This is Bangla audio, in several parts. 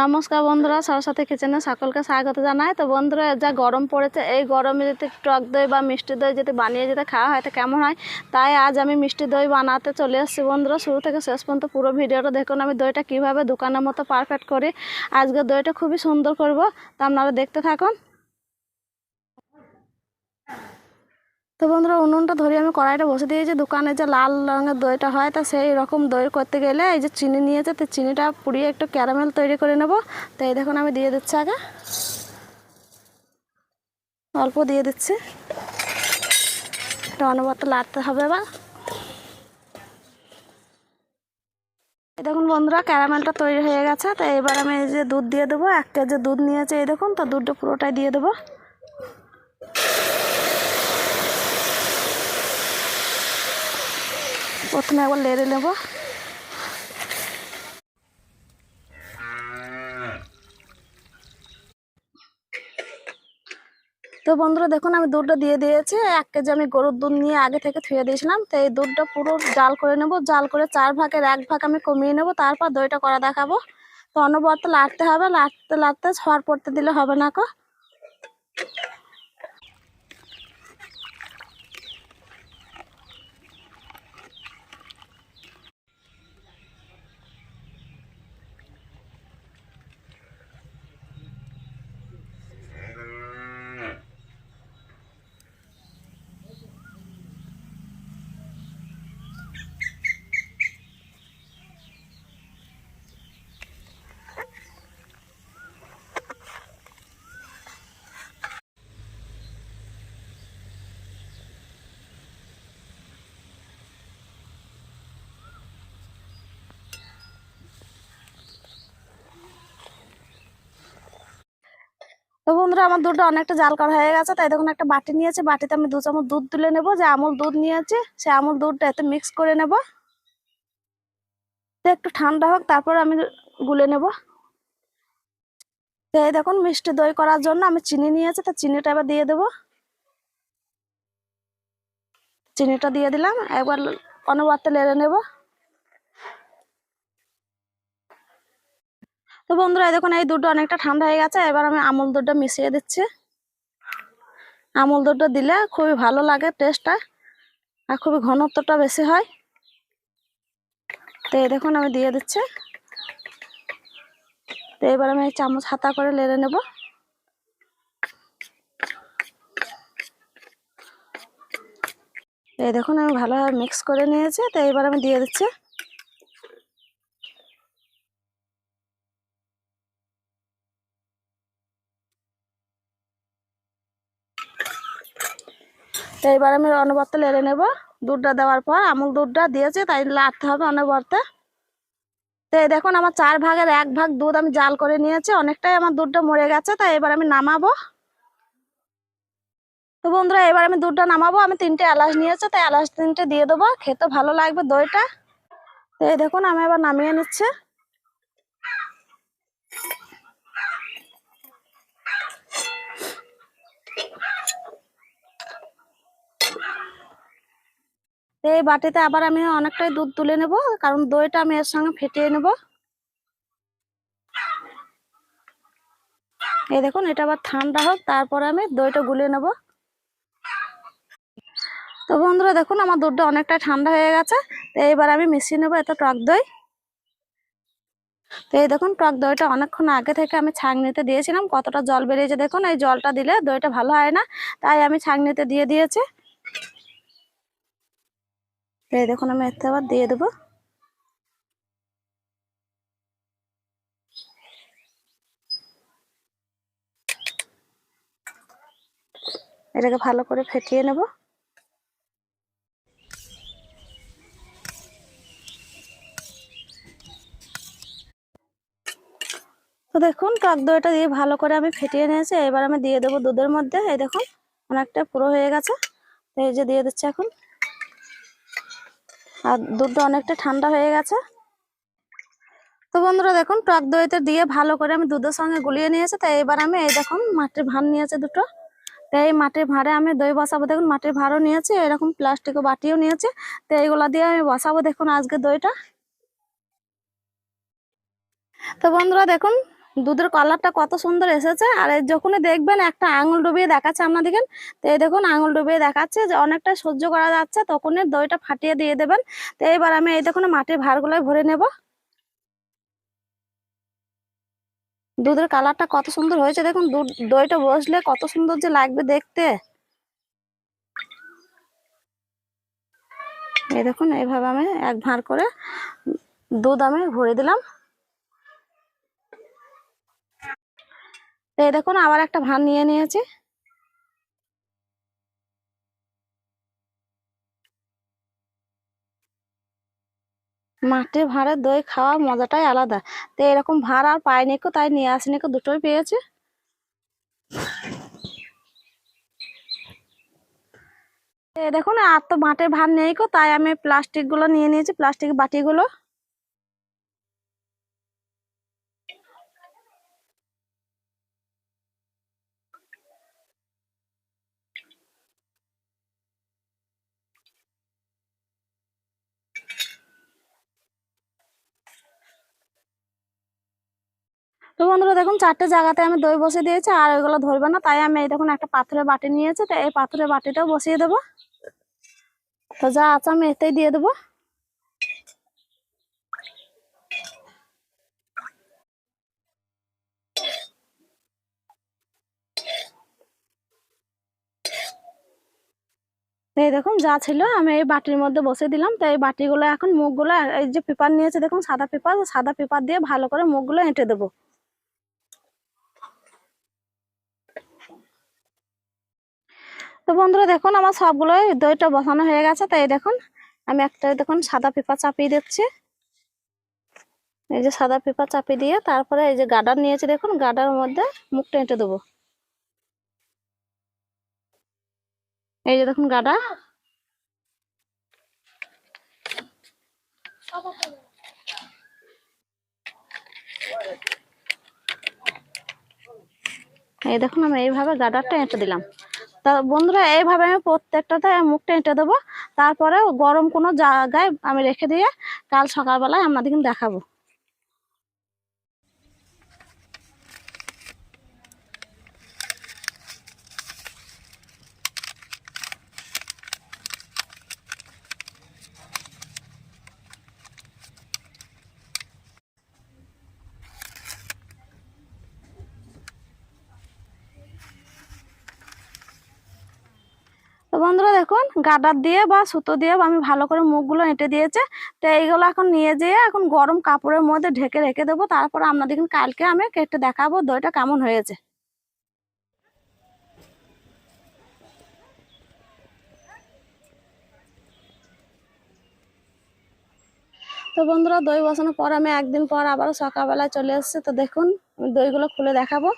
নমস্কার বন্ধুরা, সরস্বতী কিচেনে সকলকে স্বাগত জানায় তো বন্ধুরা, যা গরম পড়েছে, এই গরমে যদি টক দই বা মিষ্টি দই যদি বানিয়ে যদি খাওয়া হয়, তো কেমন হয়? তাই আজ আমি মিষ্টি দই বানাতে চলে এসেছি বন্ধুরা। শুরু থেকে শেষ পর্যন্ত পুরো ভিডিওটা দেখুন, আমি দইটা কীভাবে দোকানের মতো পারফেক্ট করি। আজকে দইটা খুবই সুন্দর করব, তা আপনারা দেখতে থাকুন। তো বন্ধুরা উনুনটা ধরে আমি কড়াইটা বসে দিয়েছি, দোকানে যে লাল রঙের দইটা হয় তা সেই রকম দই করতে গেলে এই যে চিনি নিয়েছে, তো চিনিটা পুড়িয়ে একটু ক্যারামেল তৈরি করে নেব। তো এই দেখুন আমি দিয়ে দিচ্ছি আগে। অল্প দিয়ে দিচ্ছি। এটা অনবরত লাড়তে হবে এই দেখুন বন্ধুরা, ক্যারামেলটা তৈরি হয়ে গেছে, তো এবার আমি এই যে দুধ দিয়ে দেবো, এক কেজি দুধ নিয়েছে এই দেখুন, তো দুধটা পুরোটাই দিয়ে দেবো। প্রথমে একবার লেড়ে নেব। তো বন্ধুরা, দেখুন, আমি দুধটা দিয়ে দিয়েছি। এক কেজি আমি গরুর দুধ নিয়ে আগে থেকে থুয়ে দিয়েছিলাম। তো এই দুধটা পুরো জাল করে নেব। জাল করে চার ভাগের এক ভাগ আমি কমিয়ে নেব। তারপর দইটা করা দেখাবো। তো অনবরত লাড়তে হবে। লাড়তে লাড়তে ছড় পড়তে দিলে হবে না কো তো বন্ধুরা, আমার দুধটা অনেকটা জাল করা হয়ে গেছে, তাই দেখুন একটা বাটি নিয়েছে। বাটিতে আমি দু চামচ দুধ তুলে নেব, যে আমুল দুধ নিয়েছে, সে আমুল দুধটা এতে মিক্স করে নেব। তো একটু ঠান্ডা হোক, তারপর আমি গুলে নেব। তো এই দেখুন, মিষ্টি দই করার জন্য আমি চিনি নিয়েছি, তা চিনিটা এবার দিয়ে দেব। চিনিটা দিয়ে দিলাম, একবার অনবরতে লেড়ে নেব। তো বন্ধুরা দেখুন, এই দুধটা অনেকটা ঠান্ডা হয়ে গেছে। এবার আমি আমুল দুধটা মিশিয়ে দিচ্ছি। আমুল দুধটা দিলে খুবই ভালো লাগে টেস্টটা আর খুবই ঘনত্বটা বেশি হয়। তো এই দেখুন, আমি দিয়ে দিচ্ছি। তো এবার আমি চামচ হাতা করে লেড়ে নেব। এই দেখুন, আমি ভালোভাবে মিক্স করে নিয়েছি। তো এবার আমি দিয়ে দিচ্ছি। তো এবার আমি অনবরত লেড়ে নেব। দুধটা দেওয়ার পর আমুল দুধটা দিয়েছে, তাই লাড়তে হবে অনবরতে। তো দেখুন, আমার চার ভাগের এক ভাগ দুধ আমি জাল করে নিয়েছি, অনেকটাই আমার দুধটা মরে গেছে, তাই এবার আমি নামাবো। তো বন্ধুরা, এবার আমি দুধটা নামাবো, আমি তিনটে এলাচ নিয়েছি তাই এলাচ তিনটে দিয়ে দেবো, খেতে ভালো লাগবে দইটা। তো এই দেখুন, আমি এবার নামিয়ে নিচ্ছে। এই বাটিতে আবার আমি অনেকটাই দুধ তুলে নেব, কারণ দইটা আমি এর সঙ্গে ফেটিয়ে নেব। এই দেখুন, এটা আবার ঠান্ডা হোক, তারপরে আমি দইটা গুলিয়ে নেব। তো বন্ধুরা, দেখুন, আমার দুধটা অনেকটা ঠান্ডা হয়ে গেছে। তো এইবার আমি মিশিয়ে নেব এত টক দই। তো এই দেখুন, টক দইটা অনেকক্ষণ আগে থেকে আমি ছাঁকনিতে দিয়েছিলাম, কতটা জল বেরিয়েছে দেখুন, এই জলটা দিলে দইটা ভালো হয় না, তাই আমি ছাঁকনিতে দিয়ে দিয়েছি। এই দেখুন, আমি এতে আবার দিয়ে দেবো। এটাকে ভালো করে ফেটিয়ে নেব। তো দেখুন টক দইটা দিয়ে ভালো করে আমি ফেটিয়ে নিয়েছি। এবার আমি দিয়ে দেবো দুধের মধ্যে। এই দেখুন, অনেকটা পুরো হয়ে গেছে। এই যে দিয়ে দিচ্ছে এখন। আর দুধটা অনেকটা ঠান্ডা হয়ে গেছে। তো বন্ধুরা দেখুন, টক দইতে দিয়ে ভালো করে আমি দুধের সঙ্গে গুলিয়ে নিয়েছি। তো এবার আমি এই দেখুন, মাটির ভাঁড় নিয়েছে দুটো। তো এই মাটির ভাঁড়ে আমি দই বসাবো। দেখুন, মাটির ভাঁড়ও নিয়েছি, এরকম প্লাস্টিক বাটিও নিয়েছি। তো এইগুলা দিয়ে আমি বসাবো দেখুন আজকে দইটা। তো বন্ধুরা দেখুন দুধের কালারটা কত সুন্দর এসেছে। আর যখনই দেখবেন একটা আঙুল ডুবিয়ে দেখাচ্ছে আপনাদেরকে, তো এই দেখুন আঙুল ডুবিয়ে দেখাচ্ছে যে অনেকটা সহ্য করা যাচ্ছে, তখনই দইটা ফাটিয়ে দিয়ে দেবেন। তো এবার আমি এই দেখুন মাটির ভাঁড়গুলোয় ভরে নেব। দুধের কালারটা কত সুন্দর হয়েছে। দেখুন দুধ, দইটা বসলে কত সুন্দর যে লাগবে দেখতে। এই দেখুন এইভাবে আমি এক ভাঁড় করে দুধ আমি ভরে দিলাম। তো এই দেখুন, আবার একটা ভাঁড় নিয়ে নিয়েছি। মাঠে ভাঁড়ের দই খাওয়ার মজাটাই আলাদা। তো এরকম ভাঁড় আর পাইনি কো, তাই নিয়ে আসিনি কো, দুটোই পেয়েছে। দেখুন, আর তো মাটির ভাঁড় নেই কো, তাই আমি প্লাস্টিকগুলো নিয়ে নিয়েছি, প্লাস্টিক বাটিগুলো। তো বন্ধুরা দেখুন, চারটে জায়গাতে আমি দই বসিয়ে দিয়েছি, আর ওইগুলো ধরবে না। তাই আমি এই দেখুন একটা পাথরের বাটি নিয়েছি, তো এই পাথরের বাটিটাও বসিয়ে দেবো। তো যা আছে আমি এতেই দিয়ে দেবো। এই দেখুন, যা ছিল আমি এই বাটির মধ্যে বসে দিলাম। তো এই বাটিগুলো এখন মুখগুলো, এই যে পেপার নিয়েছে দেখুন, সাদা পেপার সাদা পেপার দিয়ে ভালো করে মুখগুলো এঁটে দেবো। বন্ধুরা দেখুন, আমার সবগুলোই দইটা বসানো হয়ে গেছে। তাই দেখুন, আমি একটা দেখুন সাদা পেপার চাপিয়ে দিচ্ছি। এই যে সাদা পেপার চাপিয়ে দিয়ে তারপরে এই যে গার্ডার নিয়েছি দেখুন গার্ডার মধ্যে মুখটা এঁটে দেবো। এই যে দেখুন গাডা এই দেখুন, আমি এইভাবে গাডারটা এঁটে দিলাম। তা বন্ধুরা, এইভাবে আমি প্রত্যেকটাতে মুখটা এঁটে দেবো। তারপরে গরম কোনো জায়গায় আমি রেখে দিয়ে কাল সকালবেলায় আপনাদেরকে দেখাবো। বন্ধুরা দেখুন, গাডার দিয়ে বা সুতো দিয়ে আমি ভালো করে মুখগুলো এঁটে দিয়েছে। তো এইগুলো এখন নিয়ে যেয়ে এখন গরম কাপড়ের মধ্যে ঢেকে রেখে দেবো। তারপর আপনাদের কালকে আমি কেটে দেখাবো, দইটা কেমন হয়েছে। তো বন্ধুরা, দই বসানোর পর আমি একদিন পর আবারও সকালবেলায় চলে এসেছি। তো দেখুন দইগুলো খুলে দেখাবো।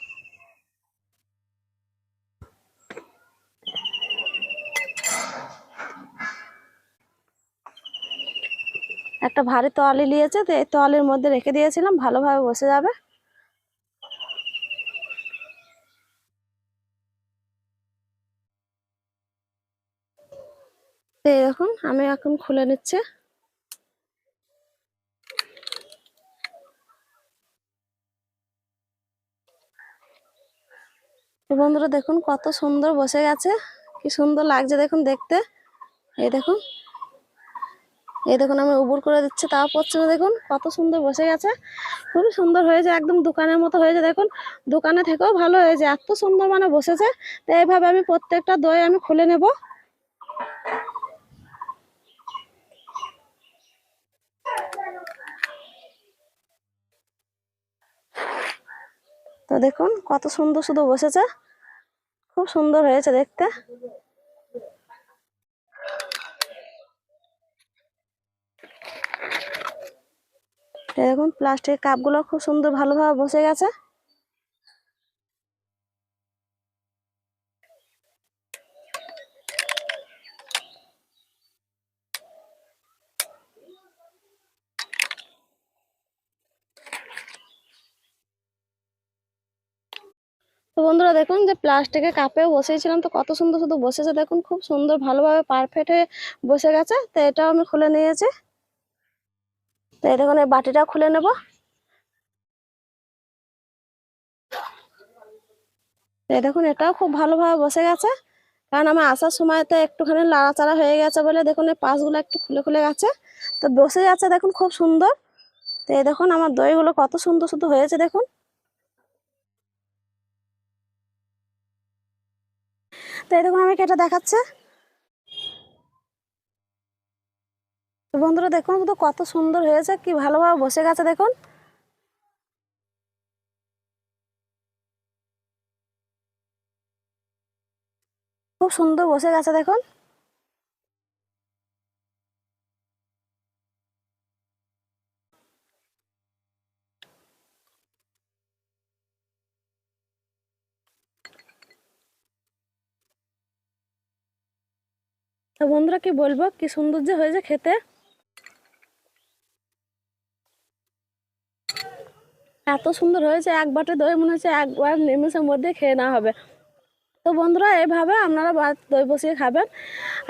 একটা ভারী তোয়ালি নিয়েছে, তো এই তোয়ালির মধ্যে রেখে দিয়েছিলাম, ভালোভাবে বসে যাবে। এরকম আমি এখন খুলে নিচ্ছে। বন্ধুরা, দেখুন কত সুন্দর বসে গেছে, কি সুন্দর লাগছে দেখুন দেখতে। এই দেখুন এই দেখুন, আমি উবুর করে দিচ্ছি, তাও পড়ছে না, দেখুন, কত সুন্দর বসে গেছে। খুবই সুন্দর হয়েছে, একদম দোকানের মতো হয়েছে, দেখুন, দোকানে থেকেও ভালো হয়েছে, এত সুন্দর মানে বসেছে, তো এইভাবে আমি প্রত্যেকটা দই আমি খুলে নেব। তো দেখুন, কত সুন্দর শুধু বসেছে, খুব সুন্দর হয়েছে দেখতে। এই দেখুন প্লাস্টিক কাপগুলো খুব সুন্দর ভালোভাবে বসে গেছে। তো বন্ধুরা দেখুন যে প্লাস্টিকের কাপেও বসিয়েছিলাম, তো কত সুন্দর শুধু বসেছে। দেখুন, খুব সুন্দর ভালোভাবে পারফেক্ট হয়ে বসে গেছে। তো এটাও আমি খুলে নিয়েছি। তো এই দেখুন এই বাটিটা খুলে নেব। এই দেখুন, এটাও খুব ভালোভাবে বসে গেছে। কারণ আমার আসার সময়তে একটুখানি লাড়াচাড়া হয়ে গেছে বলে দেখুন, এই পাশগুলো একটু খুলে খুলে গেছে। তো বসে যাচ্ছে দেখুন, খুব সুন্দর। তো এই দেখুন, আমার দইগুলো কত সুন্দর সুন্দর হয়েছে দেখুন। তো এই দেখুন, আমি কেটে দেখাচ্ছে। তো বন্ধুরা দেখুন তো কত সুন্দর হয়েছে, কি ভালোভাবে বসে গেছে দেখুন। খুব সুন্দর বসে গেছে দেখুন। তো বন্ধুরা কি বলব, কি সুন্দর যে হয়েছে খেতে। এত সুন্দর হয়েছে, এক বাটে দই মনে হচ্ছে একবার নিমেষের মধ্যে খেয়ে নেওয়া হবে। তো বন্ধুরা এইভাবে আপনারা দই বসিয়ে খাবেন।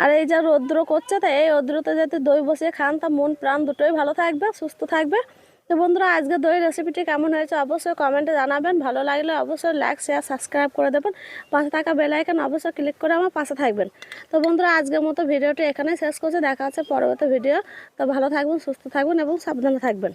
আর এই যা রৌদ্র করছে, তো এই রৌদ্রতে যাতে দই বসিয়ে খান, তা মন, প্রাণ দুটোই ভালো থাকবে, সুস্থ থাকবে। তো বন্ধুরা আজকে দই রেসিপিটি কেমন হয়েছে অবশ্যই কমেন্টে জানাবেন। ভালো লাগলে অবশ্যই লাইক শেয়ার সাবস্ক্রাইব করে দেবেন। পাশে থাকা বেল আইকন অবশ্যই ক্লিক করে আমার পাশে থাকবেন। তো বন্ধুরা, আজকের মতো ভিডিওটি এখানেই শেষ করছে। দেখা হচ্ছে পরবর্তী ভিডিও তো ভালো থাকবেন, সুস্থ থাকবেন এবং সাবধানে থাকবেন।